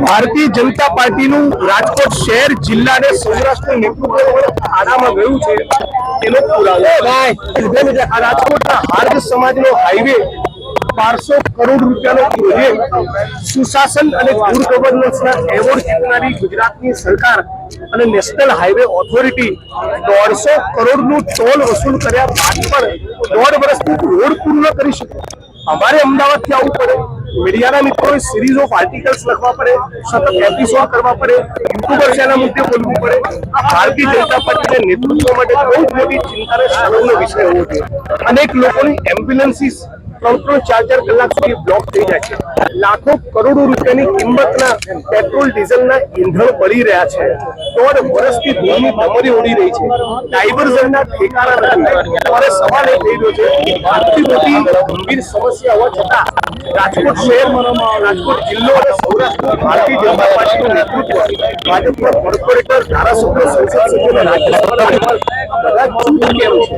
ભારતીય જનતા પાર્ટીનું રાજકોટ શહેર જિલ્લા અને સૌરાષ્ટ્ર નેતૃત્વ ખાડામાં ગયું છે. એનો પુરાવો રાજકોટના હાર્દ સમાજનો હાઈવે બારસો કરોડ રૂપિયાનો પ્રોજેક્ટ સુશાસન અને ગુડ ગવર્નન્સના એવોર્ડ જીતનારી ગુજરાતની સરકાર અને નેશનલ હાઈવે ઓથોરિટી દોઢસો કરોડનું ટોલ વસૂલ કર્યા બાદ પણ દોઢ વર્ષથી રોડ પૂર્ણ કરી શકે. અમારે અમદાવાદથી આવવું પડે. મીડિયાના મિત્રોએ સિરીઝ ઓફ આર્ટિકલ્સ લખવા પડે, સતત એપિસોડ કરવા પડે યુટ્યુબર્સ એના મુદ્દે બોલવું પડે. ભારતીય જનતા પાર્ટીના નેતૃત્વ માટે બહુ જ મોટી ચિંતાને શરમનો વિષય હોવો જોઈએ. અનેક લોકોની એમ્બ્યુલન્સીસ ત્રણ ત્રણ ચાર ચાર કલાક સુધી બ્લોક થઈ જાય છે. લાખો કરોડો રૂપિયાની કિંમતના પેટ્રોલ ડીઝલના ઈંધણ બળી રહ્યા છે. દોઢ વર્ષથી ધૂળની દમરી ઉડી રહી છે. ડાયવર્ઝનના ઠેકાણા નથી. સવાલ એ થઈ રહ્યો છે આટલી બધી ગંભીર સમસ્યા હોવા છતાં રાજકોટ શહેર રાજકોટ જિલ્લો અને સૌરાષ્ટ્ર. ભારતીય જનતા પાર્ટીનું નેતૃત્વ. ભાજપના કોર્પોરેટર, ધારાસભ્યો, સંસદ સભ્યો ચૂપ કેમ છે?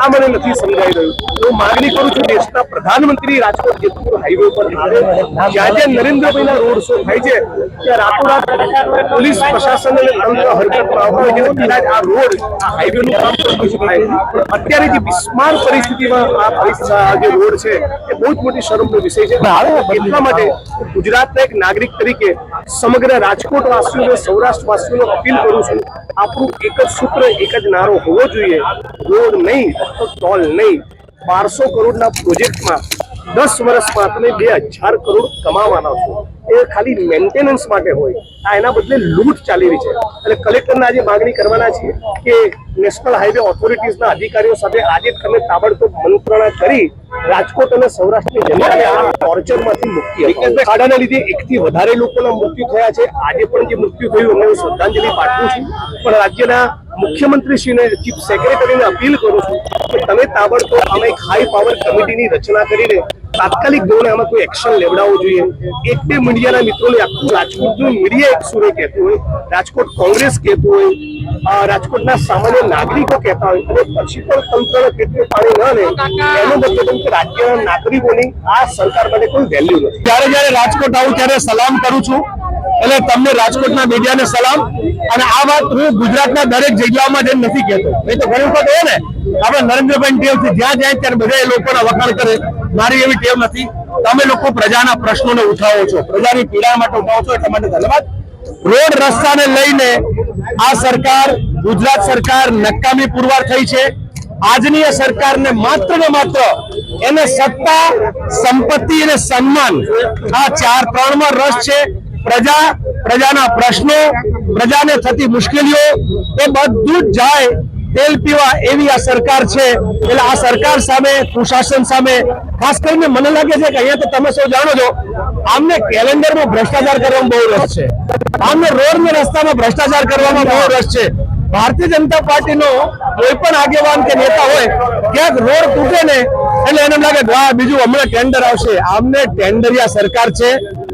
આ મને નથી સમજાઈ રહ્યું. હું માગણી કરું છું દેશના પ્રધાનમંત્રી રાજકોટ જેતપુર હાઈવે પર આવે. જ્યાં જ્યાં નરેન્દ્રભાઈના રોડ શો થાય છે, ત્યાં રાતોરાત પોલીસ પ્રશાસન અને તંત્ર હરકતમાં આવતું હોય કદાચ આ રોડ આ હાઈવેનું કામ પણ થાય અત્યારે જે બિસ્માર પરિસ્થિતિમાં આ જે રોડ છે, એ બહુ જ મોટી શરમનો વિષય છે એટલા માટે ગુજરાતના એક નાગરિક તરીકે સમગ્ર રાજકોટ વાસીઓને સૌરાષ્ટ્ર વાસીઓને અપીલ કરું છું આપણું એક જ સૂત્ર એક જ નારો હોવો જોઈએ. રોડ નહીં તો ટોલ નહીં. બારસો કરોડના પ્રોજેક્ટમાં દસ વર્ષમાં તમે બે હજાર કરોડ કમાવાના છો. એ ખાલી મેન્ટેનન્સ માટે હોય. આ એના બદલે લૂંટ ચાલી રહી છે. એટલે કલેક્ટરને આજે માગણી કરવાના છીએ કે નેશનલ હાઈવે ઓથોરિટીઝના અધિકારીઓ સાથે આજે તમે તાબડતોબ મંત્રણા કરી રાજકોટ અને સૌરાષ્ટ્રની જનતાને આ ટોર્ચરમાંથી મુક્તિ. ખાડાના લીધે એકથી વધારે લોકોના મૃત્યુ થયા છે. આજે પણ જે મૃત્યુ થયું એમને હું શ્રદ્ધાંજલિ પાઠવું છું. પણ રાજ્યના મુખ્યમંત્રીશ્રીને, ચીફ સેક્રેટરીને અપીલ કરું છું કે તમે તાબડતોબ અમે એક હાઈ પાવર કમિટીની રચના કરીને તાત્કાલિક ધોરણે આમાં કોઈ એક્શન લેવડાવવું જોઈએ. એક બે મીડિયાના મિત્રોને આખું રાજકોટનું મીડિયા એક સુરે કહેતું હોય, રાજકોટ કોંગ્રેસ કહેતું હોય રાજકોટના સામાન્ય નાગરિકો કહેતા હોય, અને પછી પણ તંત્ર કેટલું પાણી ન લે, એનો એમ કે રાજ્યના નાગરિકોની આ સરકાર માટે કોઈ વેલ્યુ નથી. જ્યારે જ્યારે રાજકોટ આવું ત્યારે સલામ કરું છું. એટલે તમને રાજકોટના મીડિયાને સલામ. અને આ વાત હું ગુજરાતના દરેક જગ્યાઓમાં જઈને નથી કહેતો. એ તો ઘણી વખત હોય ને, આપણે નરેન્દ્રભાઈ ટેવ જ્યાં જાય ત્યારે બધા એ લોકોના વખાણ કરે. મારી એવી ટેવ નથી. તમે લોકો પ્રજાના પ્રશ્નોને ઉઠાવો છો. પ્રજાની પીડા માટે ઉઠાવો છો એટલા માટે ધન્યવાદ. રોડ રસ્તાને લઈને આ સરકાર, ગુજરાત સરકાર નકામી પુરવાર થઈ છે. આજની આ સરકારને માત્ર ને માત્ર એને સત્તા, સંપત્તિ અને સન્માન આ ચાર ત્રણમાં રસ છે. પ્રજા, પ્રજાના પ્રશ્નો, પ્રજાને થતી મુશ્કેલીઓ એ બધું જ જાય તેલ પીવા એવી આ સરકાર છે. એટલે આ સરકાર સામે કુશાસન સામે, ખાસ કરીને મને લાગે છે કે અહીંયા તો તમે સૌ જાણો છો, આમને કેલેન્ડરમાં ભ્રષ્ટાચાર કરવામાં બહુ રસ છે. આમને રોડ રસ્તામાં ભ્રષ્ટાચાર કરવામાં બહુ રસ છે. ભારતીય જનતા પાર્ટીનો કોઈ પણ આગેવાન કે નેતા હોય, ક્યાંક રોડ તૂટે ને, એટલે એને લાગે વાહ, બીજું હમણાં ટેન્ડર આવશે. આમને ટેન્ડરિયા સરકાર છે,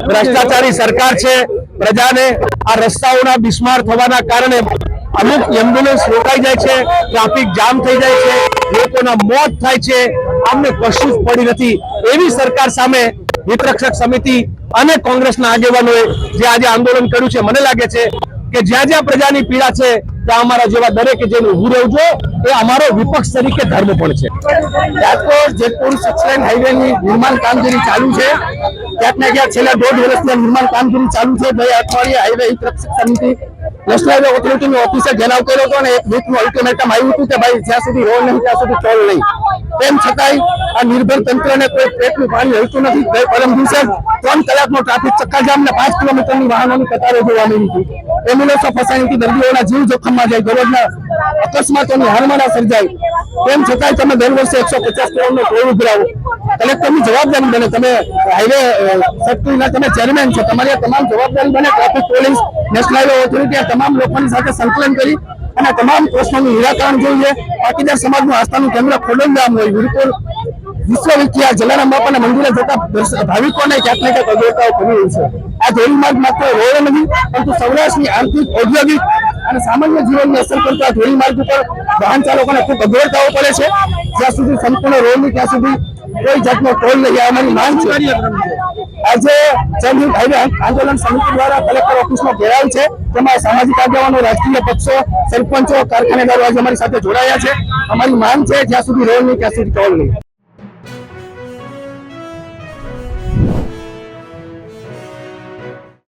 ભ્રષ્ટાચારી સરકાર છે. પ્રજાને આ રસ્તાઓના બિસ્માર થવાના કારણે અમુક એમ્બ્યુલન્સ રોકાઈ જાય છે, ટ્રાફિક જામ થઈ જાય છે, લોકોના મોત થાય છે અમને કશું જ પડી નથી. એવી સરકાર સામે હિતરક્ષક સમિતિ અને કોંગ્રેસના આગેવાનોએ જે આજે આંદોલન કર્યું છે, મને લાગે છે કે જ્યાં જ્યાં પ્રજાની પીડા છે, ત્યાં અમારા જેવા દરેકે જેને ઉભું રહેવું જોઈએ, એ અમારો વિપક્ષ તરીકે ધર્મ પણ છે. Rajkot, Jetpur six line highway ની નિર્માણ કામગીરી ચાલુ છે. ક્યાંક ને ક્યાંક છેલ્લા દોઢ વર્ષથી નિર્માણ કામગીરી ચાલુ છે. બે અઠવાડિયે હાઈવે હિતરક્ષક સમિતિ નેશનલ હાઈવે ઓથોરિટીની ઓફિસે ઘેરાવ કર્યો હતો અને એક વીકનું અલ્ટિમેટમ આવ્યું હતું કે ભાઈ જ્યાં સુધી રોડ નહીં ત્યાં સુધી ટોલ નહીં. તેમ છતાંય આ નિર્ભર તંત્રને કોઈ પેટનું પાણી હલતું નથી. ગઈ પરમ દિવસે ત્રણ કલાકનો ટ્રાફિક ચક્કાજામ ને પાંચ કિલોમીટરની વાહનોની કતારો જોવા મળી હતી. એમ્બ્યુલન્સો ફસાણીથી દર્દીઓના જીવ જોખમમાં જાય. દરરોજના અકસ્માતોની હારમાળા સર્જાય તેમ છતાંય તમે દર વર્ષે એકસો પચાસ કરોડનો ટોલ ઉભરાવો કલેક્ટરની જવાબદારી બને. તમે હાઈવે ફેક્ટરીના તમે ચેરમેન છો. તમારી તમામ જવાબદારી બને. Traffic, police, national highway authority તમામ લોકોની સાથે સંકલન કરી અને તમામ પ્રશ્નોનું નિરાકરણ જોઈએ પાટીદાર સમાજનું આસ્થાનું કેન્દ્ર ખોડલધામ હોય વીરપુર વિશ્વવિખ્યાત, જલારામ બાપાના મંદિરે જતા ભાવિકોને ક્યાંક ને ક્યાંક અગવડતાઓ પડી રહી છે. આ ધોરીમાર્ગ માત્ર રોડ નથી, પરંતુ સૌરાષ્ટ્રની આર્થિક ઔદ્યોગિક અને સામાન્ય જીવનને અસર કરતા ધોરીમાર્ગ ઉપર વાહન ચાલકોને ખૂબ અગવડતાઓ પડે છે. જ્યાં સુધી સંપૂર્ણ રોડ નહીં, ત્યાં સુધી કોઈ જાતનો ટોલ નહીં. આવવાની માંગ છે. આજે જનહિત હાઈવે આંદોલન સમિતિ દ્વારા કલેક્ટર ઓફિસનો ઘેરાવ છે. તેમાં સામાજિક આગેવાનો, રાજકીય પક્ષો, સરપંચો, કારખાનેદારો આજે અમારી સાથે જોડાયા છે. અમારી માંગ છે, જ્યાં સુધી રોડ નહીં, ત્યાં સુધી ટોલ નહીં.